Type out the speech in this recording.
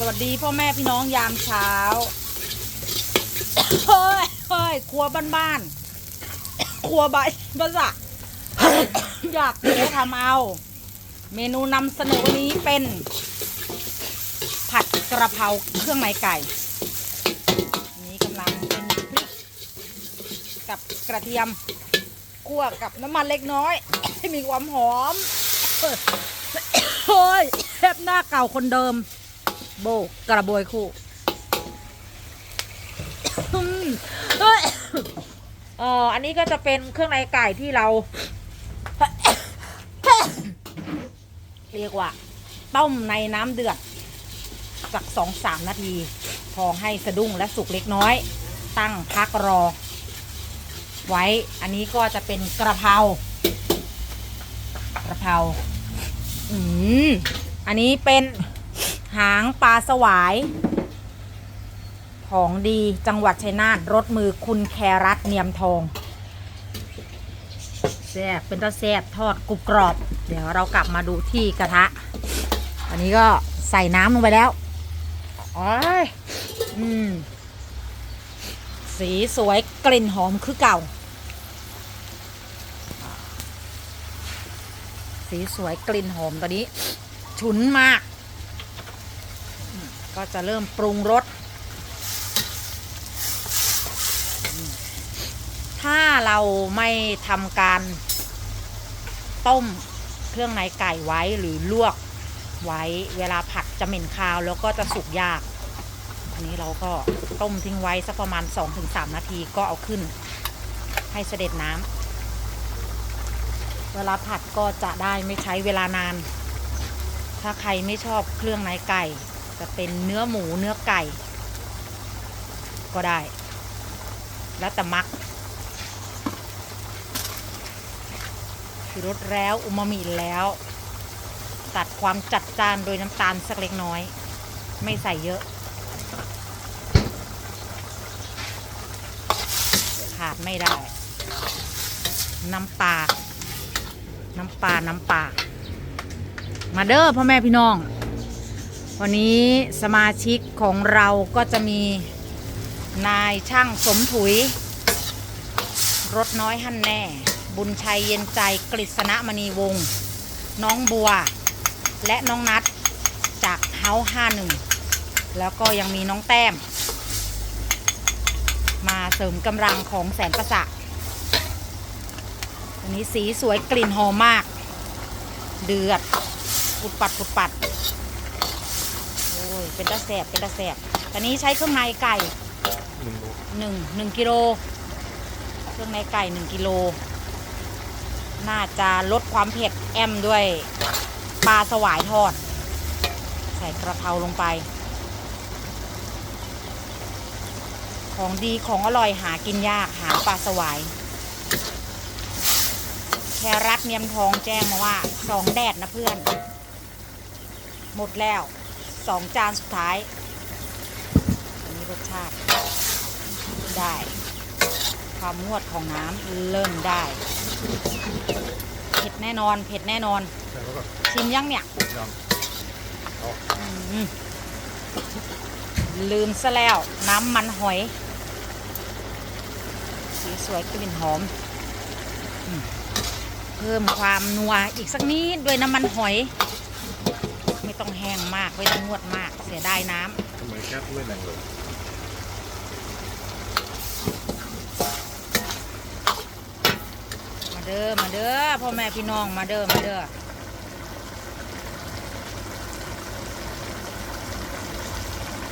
สวัสดีพ่อแม่พี่น้องยามเช้าเฮ้ยเฮ้ยครัวบ้านๆครัวใบภาษาอยากเดี๋ยวทำเอา เมนูนำเสนอวันนี้เป็น ผัดกระเพราเครื่องในไก่ นี้กำลังเป็นพริกกับกระเทียมคั่วกับน้ำมันเล็กน้อย ให้มีความหอมเฮ้ยเทปหน้าเก่าคนเดิม โบกระบวยคู่อืมเอ้ยเอ่ออันนี้ก็จะเป็นเครื่องในไก่ที่เรา เรียกว่าต้มในน้ำเดือดสักสองสามนาทีพอให้สะดุ้งและสุกเล็กน้อย ตั้งพักรอ ไว้ อันนี้ก็จะเป็นกระเพรากระเพราอืมอันนี้เป็น หางปลาสวาย ของดีจังหวัดชัยนาทรสมือคุณแครัตเนียมทองแซ่บเป็นตาแซ่บทอดกรุบกรอบ เดี๋ยวเรากลับมาดูที่กระทะ อันนี้ก็ใส่น้ำลงไปแล้วอ๋อยอืม สีสวยกลิ่นหอมคือเก่า สีสวยกลิ่นหอมตอนนี้ ฉุนมาก ก็จะเริ่มปรุงรส ถ้าเราไม่ทำการต้มเครื่องในไก่ไว้หรือลวกไว้เวลาผัดจะเหม็นคาวแล้วก็จะสุกยาก อันนี้เราก็ต้มทิ้งไว้สักประมาณ 2-3 นาทีก็เอาขึ้น ให้เสด็จน้ำเวลาผัดก็จะได้ไม่ใช้เวลานาน ถ้าใครไม่ชอบเครื่องในไก่ จะเป็นเนื้อหมูเนื้อไก่ ก็ได้ แล้วแต่มักคือรสแล้วอุมามิแล้ว ตัดความจัดจ้านโดยน้ำตาลสักเล็กน้อย ไม่ใส่เยอะขาดไม่ได้ น้ำปลา น้ำปลา น้ำปลา มาเด้อพ่อแม่พี่น้อง วันนี้สมาชิกของเราก็จะมีนายช่างสมถุย รถน้อยหั่นแน่ บุญชัยเย็นใจกฤษณมณีวงศ์น้องบัว และน้องนัดจากเฮาห้าหนึ่งแล้วก็ยังมีน้องแต้ม มาเสริมกำลังของแสนประสาทอันนี้สีสวยกลิ่นหอมมาก เดือด ปุดปัดปุดปัด อ้ยเป็นตะแสบเป็นตะแสบอันนี้ใช้เครื่องในไก่หนึ่งหนึ่งกิโลเครื่องในไก่หนึ่งกิโลน่าจะลดความเผ็ดแอมด้วยปลาสวายทอด ใส่กระเพราลงไป ของดีของอร่อยหากินยากหาปลาสวาย แครัตเนียมทองแจ้งมาว่าสองแดดนะเพื่อน หมดแล้ว สองจานสุดท้าย อันนี้รสชาติได้ ความงวดของน้ำเริ่มได้ เผ็ดแน่นอน เผ็ดแน่นอนใส่แล้วก็ชิมยังเนี่ยยังเอาอืมลืมซะแล้วน้ำมันหอย สีสวยกลิ่นหอมอืมเพิ่มความนัวอีกสักนิดด้วยน้ำมันหอยไม่ต้องแห้ง มากไม่ต้องงวดมากเสียดายน้ทำไมแก๊สไม่แรงเลยำมาเด้อมาเด้อพ่อแม่พี่น้องมาเด้อมาเด้อ